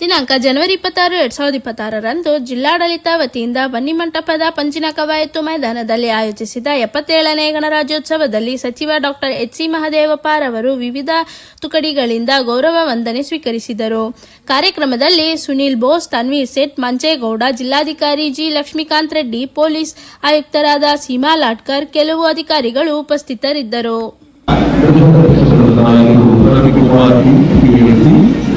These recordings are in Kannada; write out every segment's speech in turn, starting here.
ದಿನಾಂಕ ಜನವರಿ ಇಪ್ಪತ್ತಾರು, ಎರಡ್ ಸಾವಿರದ ಇಪ್ಪತ್ತಾರರಂದು ಜಿಲ್ಲಾಡಳಿತ ವತಿಯಿಂದ ಬನ್ನಿಮಂಟಪದ ಪಂಚಿನ ಕವಾಯತು ಮೈದಾನದಲ್ಲಿ ಆಯೋಜಿಸಿದ ಎಪ್ಪತ್ತೇಳನೇ ಗಣರಾಜ್ಯೋತ್ಸವದಲ್ಲಿ ಸಚಿವ ಡಾಕ್ಟರ್ ಎಚ್ ಸಿ ಮಹದೇವಪ್ಪರವರು ವಿವಿಧ ತುಕಡಿಗಳಿಂದ ಗೌರವ ವಂದನೆ ಸ್ವೀಕರಿಸಿದರು. ಕಾರ್ಯಕ್ರಮದಲ್ಲಿ ಸುನೀಲ್ ಬೋಸ್, ತನ್ವೀರ್ ಸೇಠ್ ಮಂಚೇಗೌಡ ಜಿಲ್ಲಾಧಿಕಾರಿ ಜಿ ಲಕ್ಷ್ಮೀಕಾಂತ್ ರೆಡ್ಡಿ, ಪೊಲೀಸ್ ಆಯುಕ್ತರಾದ ಸೀಮಾ ಲಾಟ್ಕರ್ ಕೆಲವು ಅಧಿಕಾರಿಗಳು ಉಪಸ್ಥಿತರಿದ್ದರು.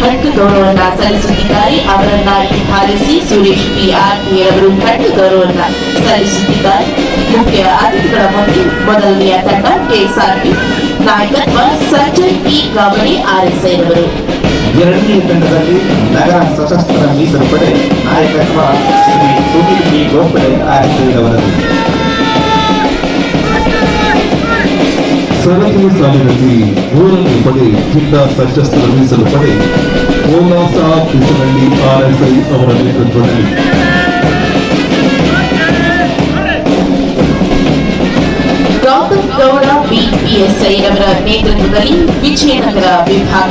ಖಡ್ಗ ಗೌರವನ್ನ ಸಲ್ಲಿಸುತ್ತಿದ್ದಾರೆ. ಅವರನ್ನ ಹಾಲಿಸಿ ಸುರೇಶ್ ಪಿ ಆರ್ ಅವರು ಖಡ್ಗ ಗೌರವನ್ನ ಸಲ್ಲಿಸುತ್ತಿದ್ದಾರೆ. ಮುಖ್ಯ ಅತಿಥಿಗಳ ಮುಂದೆ ಮೊದಲನೆಯ ತಂಡ ಕೆಎಸ್ಆರ್ಪಿ ನಾಯಕತ್ವ ಸಂಜಯ್ ಪಿ. ಗಾವಣಿ ಆರ್ಎಸ್ಐ ಅವರು ಎರಡನೇ ತಂಡದಲ್ಲಿ ನಗರ ಸಶಸ್ತ್ರ ಮೀಸಲು ಪಡೆ ನಾಯಕತ್ವ ಶ್ರೀ ಸುನೀಲ್ ಪಿ. ಗೋಪಡೆ ಸರತಿ ಸಾಲಿನಲ್ಲಿ ಮೂರನೇ ಪಡೆ ಜಿಲ್ಲಾ ಸಶಸ್ತ್ರ ಮೀಸಲು ಪಡೆ ಕೋಲಾಸ ಬಿಸನಹಳ್ಳಿ ಆರ್ಎಸ್ಐ ಅವರ ನೇತೃತ್ವದಲ್ಲಿ ಗೌತಮ್ ಗೌಡ ಬಿಪಿಎಸ್ಐ ಅವರ ನೇತೃತ್ವದಲ್ಲಿ ವಿಜಯನಗರ ವಿಭಾಗ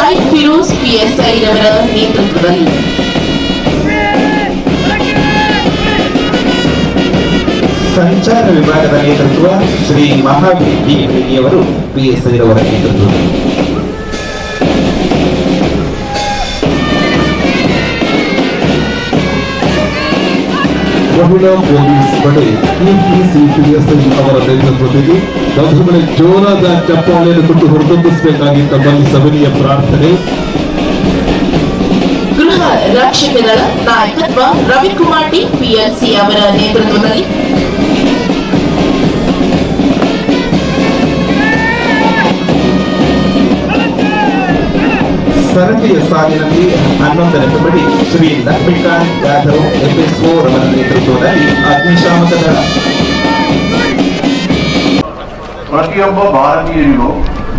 ಶೈಖ್ ಫಿರೋಜ್ ಪಿಎಸ್ಐ ರವರ ನೇತೃತ್ವದಲ್ಲಿ ಸಂಚಾರ ವಿಭಾಗದ ನೇತೃತ್ವ ಶ್ರೀ ಮಹಾವೀರ್ ಡಿ ಅವರು ಪಿಎಸ್ಐ ರವರ ನೇತೃತ್ವದಲ್ಲಿ ಮಹಿಳಾ ಪೊಲೀಸ್ ಪಡೆ ಕೆಪಿಸಿಪಿಎಸ್ಐ ಅವರ ನೇತೃತ್ವದಲ್ಲಿ ಬಂಧುಗಳೇ ಜೋರಾದ ಚಪ್ಪಾಳೆಯನ್ನು ಕೊಟ್ಟು ಹೊರತುಂಬಿಸಬೇಕಾಗಿ ತಮ್ಮ ಸಭೆಯ ಪ್ರಾರ್ಥನೆ. ಗೃಹ ರಕ್ಷಕ ದಳ ನಾಯಕತ್ವ ರವಿಕುಮಾರ್ ಟಿ, ಪಿಎಲ್ಸಿ ಅವರ ನೇತೃತ್ವದಲ್ಲಿ ಸರತಿಯ ಸಾಲಿನಲ್ಲಿ ಹನ್ನೊಂದನೇ ಕಬಡ್ಡಿ ಶ್ರೀ ಲಕ್ಷ್ಮೀಕಾಂತ್ ಜಾಧವ್ ಎಫ್ಎಸ್ಒ ರವರ ನೇತೃತ್ವದಲ್ಲಿ ಅಗ್ನಿಶಾಮಕ ದಳ ಪ್ರತಿಯೊಬ್ಬ ಭಾರತೀಯರಿಗೂ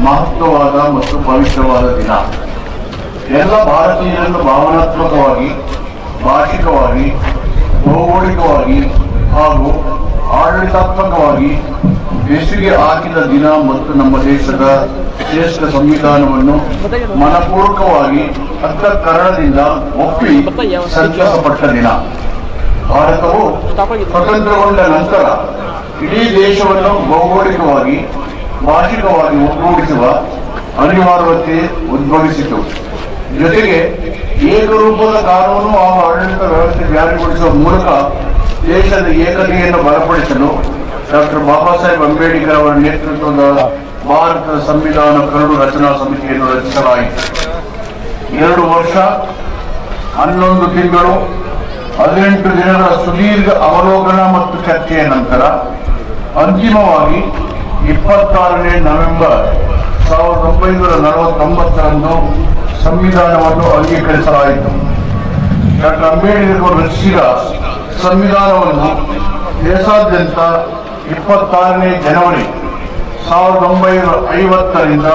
ಮಹತ್ವವಾದ ಮತ್ತು ಪವಿತ್ರವಾದ ದಿನ. ಎಲ್ಲ ಭಾರತೀಯರನ್ನು ಭಾವನಾತ್ಮಕವಾಗಿ, ಭಾಷಿಕವಾಗಿ, ಭೌಗೋಳಿಕವಾಗಿ ಹಾಗೂ ಆಡಳಿತಾತ್ಮಕವಾಗಿ ಬೆಸುಗೆ ಹಾಕಿದ ದಿನ ಮತ್ತು ನಮ್ಮ ದೇಶದ ಶ್ರೇಷ್ಠ ಸಂವಿಧಾನವನ್ನು ಮನಪೂರ್ವಕವಾಗಿ ಕನ್ನಡದಿಂದ ಒಪ್ಪಿ ಸಂತಸಪಟ್ಟ ದಿನ. ಭಾರತವು ಸ್ವತಂತ್ರಗೊಂಡ ನಂತರ ಇಡೀ ದೇಶವನ್ನು ಭೌಗೋಳಿಕವಾಗಿ, ಭಾಷಿಕವಾಗಿ ಒಗ್ಗೂಡಿಸುವ ಅನಿವಾರ್ಯತೆ ಉದ್ಭವಿಸಿತು. ಜೊತೆಗೆ ಏಕರೂಪದ ಕಾನೂನು ಹಾಗೂ ಆಡಳಿತ ವ್ಯವಸ್ಥೆ ಜಾರಿಗೊಳಿಸುವ ಮೂಲಕ ದೇಶದ ಏಕತೆಯನ್ನು ಬಲಪಡಿಸಲು ಡಾಕ್ಟರ್ ಬಾಬಾ ಸಾಹೇಬ್ ಅಂಬೇಡ್ಕರ್ ಅವರ ನೇತೃತ್ವದ ಭಾರತದ ಸಂವಿಧಾನ ಕರಡು ರಚನಾ ಸಮಿತಿಯನ್ನು ರಚಿಸಲಾಯಿತು. ಎರಡು ವರ್ಷ, ಹನ್ನೊಂದು ತಿಂಗಳು, ಹದಿನೆಂಟು ದಿನಗಳ ಸುದೀರ್ಘ ಅವಲೋಕನ ಮತ್ತು ಚರ್ಚೆಯ ನಂತರ ಅಂತಿಮವಾಗಿ ಇಪ್ಪತ್ತಾರನೇ ನವೆಂಬರ್ ಸಾವಿರದ ಒಂಬೈನೂರ ನಲವತ್ತೊಂಬತ್ತರಂದು ಸಂವಿಧಾನವನ್ನು ಅಂಗೀಕರಿಸಲಾಯಿತು. ಡಾಕ್ಟರ್ ಅಂಬೇಡ್ಕರ್ ರಚಿಸಿದ ಸಂವಿಧಾನವನ್ನು ದೇಶಾದ್ಯಂತ ಇಪ್ಪತ್ತಾರನೇ ಜನವರಿ ಸಾವಿರದ ಒಂಬೈನೂರ ಐವತ್ತರಿಂದ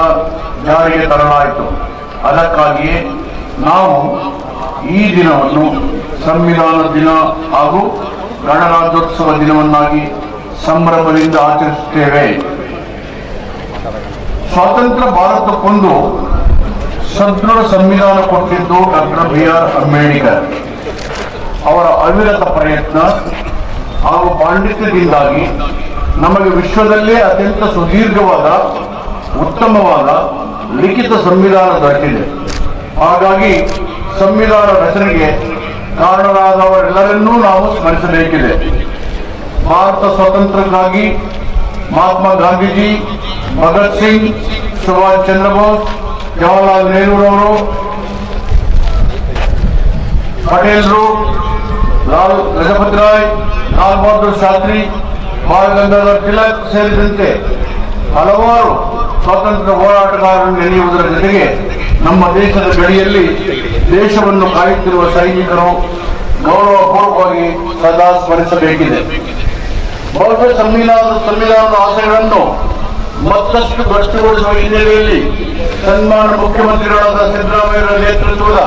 ಜಾರಿಗೆ ತರಲಾಯಿತು. ಅದಕ್ಕಾಗಿಯೇ ನಾವು ಈ ದಿನವನ್ನು ಸಂವಿಧಾನ ದಿನ ಹಾಗೂ ಗಣರಾಜ್ಯೋತ್ಸವ ದಿನವನ್ನಾಗಿ ಸಂಭ್ರಮದಿಂದ ಆಚರಿಸುತ್ತೇವೆ. ಸ್ವಾತಂತ್ರ್ಯ ಭಾರತಕ್ಕೊಂದು ಸದೃಢ ಸಂವಿಧಾನ ಕೊಟ್ಟಿದ್ದು ಡಾಕ್ಟರ್ ಬಿ ಆರ್ ಅಂಬೇಡ್ಕರ್. ಅವರ ಅವಿರತ ಪ್ರಯತ್ನ ಹಾಗೂ ಪಾಂಡಿತ್ಯದಿಂದಾಗಿ ನಮಗೆ ವಿಶ್ವದಲ್ಲೇ ಅತ್ಯಂತ ಸುದೀರ್ಘವಾದ, ಉತ್ತಮವಾದ ಲಿಖಿತ ಸಂವಿಧಾನ ದೊರಕಿದೆ. ಹಾಗಾಗಿ ಸಂವಿಧಾನ ರಚನೆಗೆ ಕಾರಣರಾದವರೆಲ್ಲರನ್ನೂ ನಾವು ಸ್ಮರಿಸಬೇಕಿದೆ. ಭಾರತ ಸ್ವಾತಂತ್ರ್ಯಕ್ಕಾಗಿ ಮಹಾತ್ಮ ಗಾಂಧೀಜಿ, ಭಗತ್ ಸಿಂಗ್, ಸುಭಾಷ್ ಚಂದ್ರ ಬೋಸ್, ಜವಾಹರ್ಲಾಲ್ ನೆಹರೂರವರು ಪಟೇಲ್ರು, ಲಾಲ್ ಲಜಪತ್ ರಾಯ್, ಲಾಲ್ ಬಹದ್ದೂರ್ ಶಾಸ್ತ್ರಿ ಬಾಲ ಗಂಗಾಧರ್ ತಿಲಕ್ ಸೇರಿದಂತೆ ಹಲವಾರು ಸ್ವಾತಂತ್ರ್ಯ ಹೋರಾಟಗಾರರನ್ನು ನೆನೆಯುವುದರ ಜೊತೆಗೆ ನಮ್ಮ ದೇಶದ ಗಡಿಯಲ್ಲಿ ದೇಶವನ್ನು ಕಾಯುತ್ತಿರುವ ಸೈನಿಕರು ಗೌರವಪೂರ್ವಕವಾಗಿ ಸದಾ ಸ್ಮರಿಸಬೇಕಿದೆ. ಬೌದ್ಧ ಸಂವಿಧಾನದ ಸಂವಿಧಾನದ ಆಶಯಗಳನ್ನು ಮತ್ತಷ್ಟು ಭ್ರಷ್ಟಗೊಳಿಸುವ ಹಿನ್ನೆಲೆಯಲ್ಲಿ ಸನ್ಮಾನ ಮುಖ್ಯಮಂತ್ರಿಗಳಾದ ಸಿದ್ದರಾಮಯ್ಯರ ನೇತೃತ್ವದ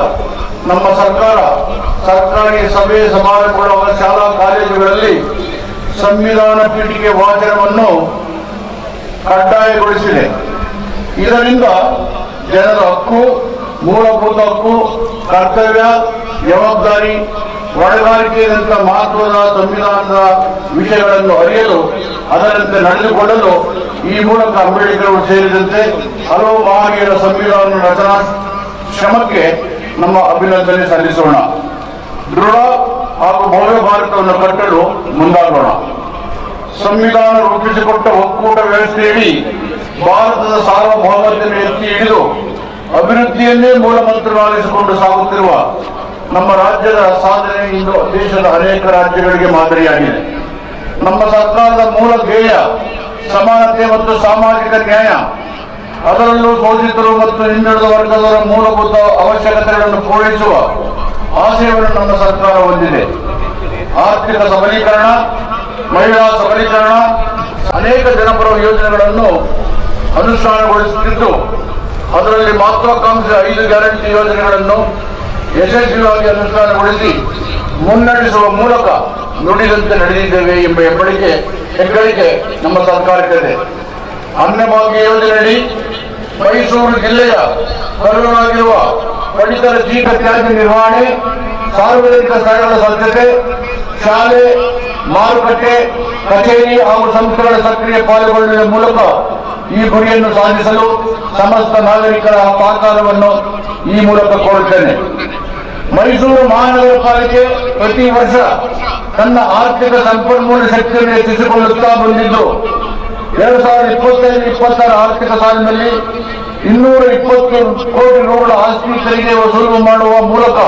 ನಮ್ಮ ಸರ್ಕಾರ ಸರ್ಕಾರಿ ಸಭೆ ಸಮಾರಂಭಗಳ ಶಾಲಾ ಕಾಲೇಜುಗಳಲ್ಲಿ ಸಂವಿಧಾನ ಪೀಠಿಗೆ ವಾಚನವನ್ನು ಕಡ್ಡಾಯಗೊಳಿಸಿದೆ. ಇದರಿಂದ ಜನರ ಹಕ್ಕು, ಮೂಲಭೂತ ಹಕ್ಕು, ಕರ್ತವ್ಯ, ಜವಾಬ್ದಾರಿ ಹೊಣೆಗಾರಿಕೆಯಂತ ಮಹತ್ವದ ಸಂವಿಧಾನದ ವಿಷಯಗಳನ್ನು ಅರಿಯಲು, ಅದರಂತೆ ನಡೆದುಕೊಳ್ಳಲು ಈ ಮೂಲಕ ಅಂಬೇಡ್ಕರ್ ಸೇರಿದಂತೆ ಹಲವು ಮಹನೀಯರ ಸಂವಿಧಾನ ರಚನಾ ಶ್ರಮಕ್ಕೆ ನಮ್ಮ ಅಭಿನಂದನೆ ಸಲ್ಲಿಸೋಣ. ದೃಢ ಹಾಗೂ ಭವ್ಯ ಭಾರತವನ್ನು ಕಟ್ಟಲು ಮುಂದಾಗೋಣ. ಸಂವಿಧಾನ ರೂಪಿಸಿಕೊಟ್ಟ ಒಕ್ಕೂಟ ವ್ಯವಸ್ಥೆಯಲ್ಲಿ ಭಾರತದ ಸಾರ್ವಭೌಮತೆಯನ್ನು ಎತ್ತಿ ಹಿಡಿದು ಅಭಿವೃದ್ಧಿಯನ್ನೇ ಮೂಲ ಮಂತ್ರವಾಗಿಸಿಕೊಂಡು ಸಾಗುತ್ತಿರುವ ನಮ್ಮ ರಾಜ್ಯದ ಸಾಧನೆ ಇಂದು ದೇಶದ ಅನೇಕ ರಾಜ್ಯಗಳಿಗೆ ಮಾದರಿಯಾಗಿದೆ. ನಮ್ಮ ಸರ್ಕಾರದ ಮೂಲ ಧ್ಯೇಯ ಸಮಾನತೆ ಮತ್ತು ಸಾಮಾಜಿಕ ನ್ಯಾಯ. ಅದರಲ್ಲೂ ಶೋಷಿತರು ಮತ್ತು ಹಿಂದುಳಿದ ವರ್ಗದವರ ಮೂಲಭೂತ ಅವಶ್ಯಕತೆಗಳನ್ನು ಪೂರೈಸುವ ಆಶಯವನ್ನು ನಮ್ಮ ಸರ್ಕಾರ ಹೊಂದಿದೆ. ಆರ್ಥಿಕ ಸಬಲೀಕರಣ, ಮಹಿಳಾ ಸಬಲೀಕರಣ, ಅನೇಕ ಜನಪರ ಯೋಜನೆಗಳನ್ನು ಅನುಷ್ಠಾನಗೊಳಿಸುತ್ತಿದ್ದು, ಅದರಲ್ಲಿ ಮಹತ್ವಾಕಾಂಕ್ಷೆ ಐದು ಗ್ಯಾರಂಟಿ ಯೋಜನೆಗಳನ್ನು ಯಶಸ್ವಿಯಾಗಿ ಅನುಷ್ಠಾನಗೊಳಿಸಿ ಮುನ್ನಡೆಸುವ ಮೂಲಕ ನುಡಿದಂತೆ ನಡೆದಿದ್ದೇವೆ ಎಂಬ ಹೆಬ್ಬಳಿಕೆ, ಹೆಗ್ಗಳಿಕೆ ನಮ್ಮ ಸರ್ಕಾರಕ್ಕಿದೆ. ಅನ್ನಭಾಗ್ಯ ಯೋಜನೆಯಡಿ ಮೈಸೂರು ಜಿಲ್ಲೆಯ ಕರುಳಾಗಿರುವ ಪಡಿತರ ಜೀವ ತ್ಯಾಜ್ಯ ನಿರ್ವಹಣೆ, ಸಾರ್ವಜನಿಕ ಸ್ಥಳಗಳ ಸ್ವಚ್ಛತೆ, ಶಾಲೆ, ಮಾರುಕಟ್ಟೆ, ಕಚೇರಿ ಹಾಗೂ ಸಂಸ್ಥೆಗಳ ಸಕ್ರಿಯ ಪಾಲ್ಗೊಳ್ಳುವ ಮೂಲಕ ಈ ಗುರಿಯನ್ನು ಸಾಧಿಸಲು ಸಮಸ್ತ ನಾಗರಿಕರ ಸಹಕಾರವನ್ನು ಈ ಮೂಲಕ ಕೋರುತ್ತೇನೆ ಮೈಸೂರು ಮಹಾನಗರ ಪಾಲಿಕೆ ಪ್ರತಿ ವರ್ಷ ತನ್ನ ಆರ್ಥಿಕ ಸಂಪನ್ಮೂಲ ಶಕ್ತಿಯನ್ನು ಹೆಚ್ಚಿಸಿಕೊಳ್ಳುತ್ತಾ ಬಂದಿದ್ದು ಎರಡ್ ಸಾವಿರದ ಇಪ್ಪತ್ತೈದು ಇಪ್ಪತ್ತಾರು ಆರ್ಥಿಕ ಸಾಲಿನಲ್ಲಿ ಇನ್ನೂರ ಇಪ್ಪತ್ತು ಕೋಟಿ ರೂಗಳ ಆಸ್ತಿ ತೆರಿಗೆ ವಸೂಲು ಮಾಡುವ ಮೂಲಕ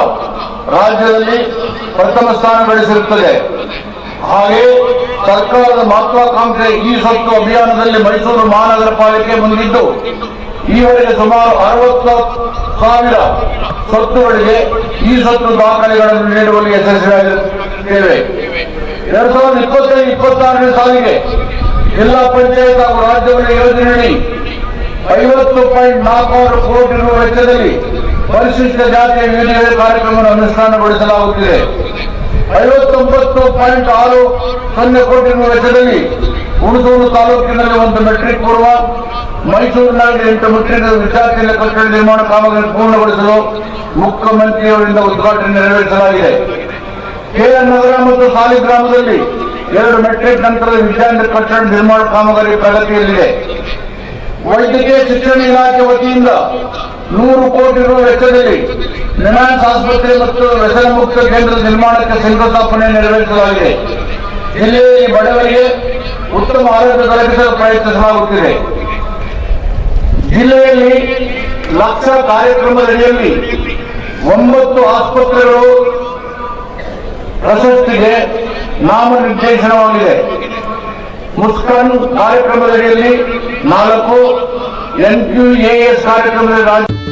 ರಾಜ್ಯದಲ್ಲಿ ಪ್ರಥಮ ಸ್ಥಾನ ಗಳಿಸಿರುತ್ತದೆ. ಹಾಗೆ ಸರ್ಕಾರದ ಮಹತ್ವಾಕಾಂಕ್ಷೆ ಈ ಸ್ವತ್ತು ಅಭಿಯಾನದಲ್ಲಿ ಮೈಸೂರು ಮಹಾನಗರ ಪಾಲಿಕೆ ಮುಂದಿದ್ದು, ಈವರೆಗೆ ಸುಮಾರು ಅರವತ್ತು ಸಾವಿರ ಸ್ವತ್ತುಗಳಿಗೆ ಈ ಸ್ವತ್ತು ದಾಖಲೆಗಳನ್ನು ನೀಡುವಲ್ಲಿ ಹೆಸರಿಸಲಾಗಿದೆ ಎರಡ್ ಸಾವಿರದ ಇಪ್ಪತ್ತೈದು, ಇಪ್ಪತ್ತಾರನೇ ಸಾಲಿಗೆ ಜಿಲ್ಲಾ ಪಂಚಾಯತ್ ಹಾಗೂ ರಾಜ್ಯಗಳ ಯೋಜನೆಯಡಿ ಐವತ್ತು ಪಾಯಿಂಟ್ ನಾಲ್ಕಾರು ಕೋಟಿ ರು ವೆಚ್ಚದಲ್ಲಿ ಪರಿಶಿಷ್ಟ ಜಾತಿಯ ವಿವಿಧ ಕಾರ್ಯಕ್ರಮವನ್ನು ಅನುಷ್ಠಾನಗೊಳಿಸಲಾಗುತ್ತಿದೆ. ಐವತ್ತೊಂಬತ್ತು ಪಾಯಿಂಟ್ ಆರು ಸೊನ್ನೆ ಕೋಟಿ ರು ವೆಚ್ಚದಲ್ಲಿ ಹುಣಸೂರು ತಾಲೂಕಿನಲ್ಲಿ ಒಂದು ಮೆಟ್ರಿಕ್ ಪೂರ್ವ ಮೈಸೂರಿನಲ್ಲಿ ಎಂಟು ಮೆಟ್ರಿಕ್ ವಿದ್ಯಾರ್ಥಿಗಳ ಕಟ್ಟಡ ನಿರ್ಮಾಣ ಕಾಮಗಾರಿ ಪೂರ್ಣಗೊಳಿಸಲು ಮುಖ್ಯಮಂತ್ರಿಯವರಿಂದ ಉದ್ಘಾಟನೆ ನೆರವೇರಿಸಲಾಗಿದೆ. ಕೆಎನ್ ನಗರ ಮತ್ತು ಸಾಲಿಗ್ರಾಮದಲ್ಲಿ ಎರಡು ಮೆಟ್ರಿಕ್ ನಂತರದ ವಿದ್ಯಾರ್ಥಿ ಕಟ್ಟಡ ನಿರ್ಮಾಣ ಕಾಮಗಾರಿ ಪ್ರಗತಿಯಲ್ಲಿದೆ ವೈದ್ಯಕೀಯ ಶಿಕ್ಷಣ ಇಲಾಖೆ ವತಿಯಿಂದ ನೂರು ಕೋಟಿ ರೂಪಾಯಿ ವೆಚ್ಚದಲ್ಲಿ ನಿಮಾನ್ಸ್ ಆಸ್ಪತ್ರೆ ಮತ್ತು ವ್ಯಸನ ಕೇಂದ್ರ ನಿರ್ಮಾಣಕ್ಕೆ ಶಂಕುಸ್ಥಾಪನೆ ನೆರವೇರಿಸಲಾಗಿದೆ. ಜಿಲ್ಲೆಯಲ್ಲಿ ಬಡವರಿಗೆ ಉತ್ತಮ ಆರೋಗ್ಯ ದೊರಕಿಸಲು ಪ್ರಯತ್ನಿಸಲಾಗುತ್ತಿದೆ ಜಿಲ್ಲೆಯಲ್ಲಿ ಲಕ್ಷ ಕಾರ್ಯಕ್ರಮದಡಿಯಲ್ಲಿ ಒಂಬತ್ತು ಆಸ್ಪತ್ರೆಗಳು ಪ್ರಶಸ್ತಿಗೆ ನಾಮನಿರ್ದೇಶನವಾಗಿದೆ. ಮುಸ್ಕಾನ್ ಕಾರ್ಯಕ್ರಮದಡಿಯಲ್ಲಿ ನಾಲ್ಕು ಎನ್ ಕ್ಯೂ ಎಸ್ ಕಾರ್ಯಕ್ರಮದಲ್ಲಿ ರಾಜ್ಯ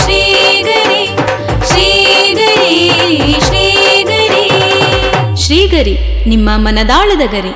ನಿಮ್ಮ ಮನದಾಳದ ಗರಿ.